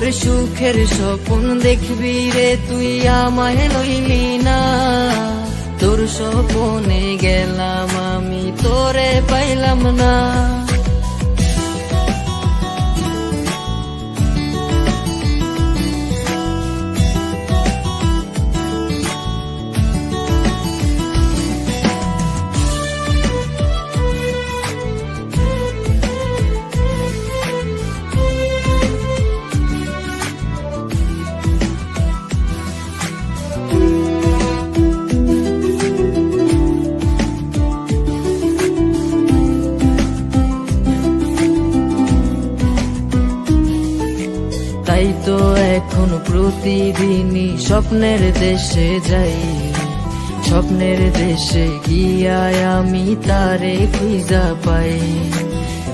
ওরে সুখের স্বপ্ন দেখবি রে, তুই আমায় লইলি না। তোর স্বপনে গেলাম আমি, তোরে পাইলাম না। তাই তো এখন প্রতিদিনই স্বপ্নের দেশে যাই। স্বপ্নের দেশে গিয়ায় আমি তারে খুঁজা পাই।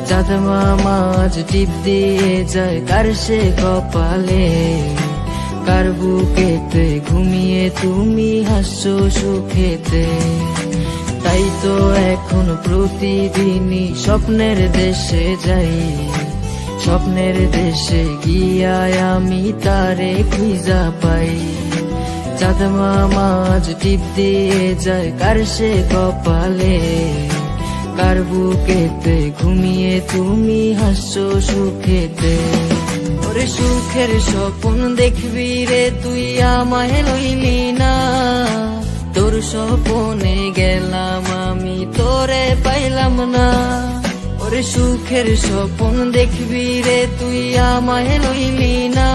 চাঁদ মাছ টিপ দিয়ে যায় কার সে কপালে। কার বুকেতে ঘুমিয়ে তুমি হাসছো সুখেতে। তাই তো এখন প্রতিদিনই স্বপ্নের দেশে যাই। স্বপ্নের দেশে গিয়ায় আমি তারে খুঁজা পাই। চাঁদ মাছ টিপ দিয়ে যায় কার সে কপালে। কার বুকেতে ঘুমিয়ে তুমি হাসছো সুখেতে। ওরে সুখের স্বপ্ন দেখবি রে তুই আমায় লইলি না। তোর স্বপনে গেলাম আমি, তোরে পাইলাম না। সুখের স্বপন দেখবি রে, তুই আমায় লইলি না।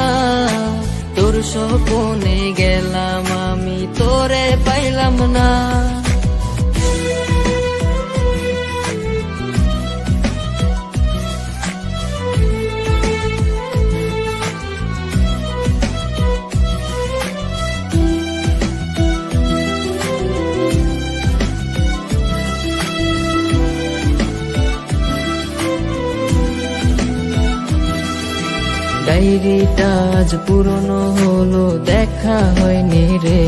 তোর স্বপনে গেলাম আমি, তোরে পাইলাম না। ডায়েরিটা আজ পুরনো হলো, দেখা হয়নি রে।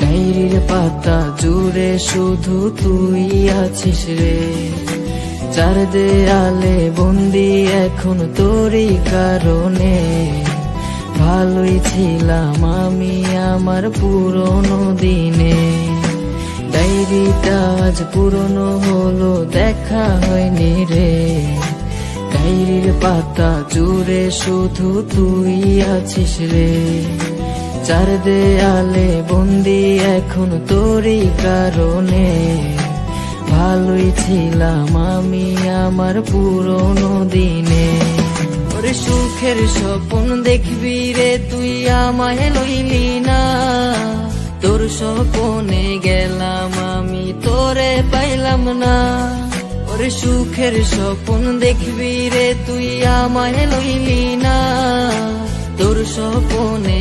ডায়েরির পাতা জুড়ে শুধু তুই আছিস রে। চার দেয়ালে বন্দি এখন তোরই কারণে। ভালোই ছিলাম আমি আমার পুরনো দিনে। ডায়েরিটা আজ পুরনো হলো, দেখা হয়নি রে। ডায়েরির পাতা জুড়ে শুধু তুই আছিস রে। চার দেয়ালে বন্দি এখন তোরই কারণে। ভালোই ছিলাম আমি আমার পুরনো দিনে। ওরে সুখের স্বপ্ন দেখবি রে, তুই আমায় লইলি না। তোর স্বপনে গেলাম আমি, তোরে পাইলাম না। ওরে সুখের স্বপ্ন দেখবি রে তুই আমায় লইলি না। তোর স্বপনে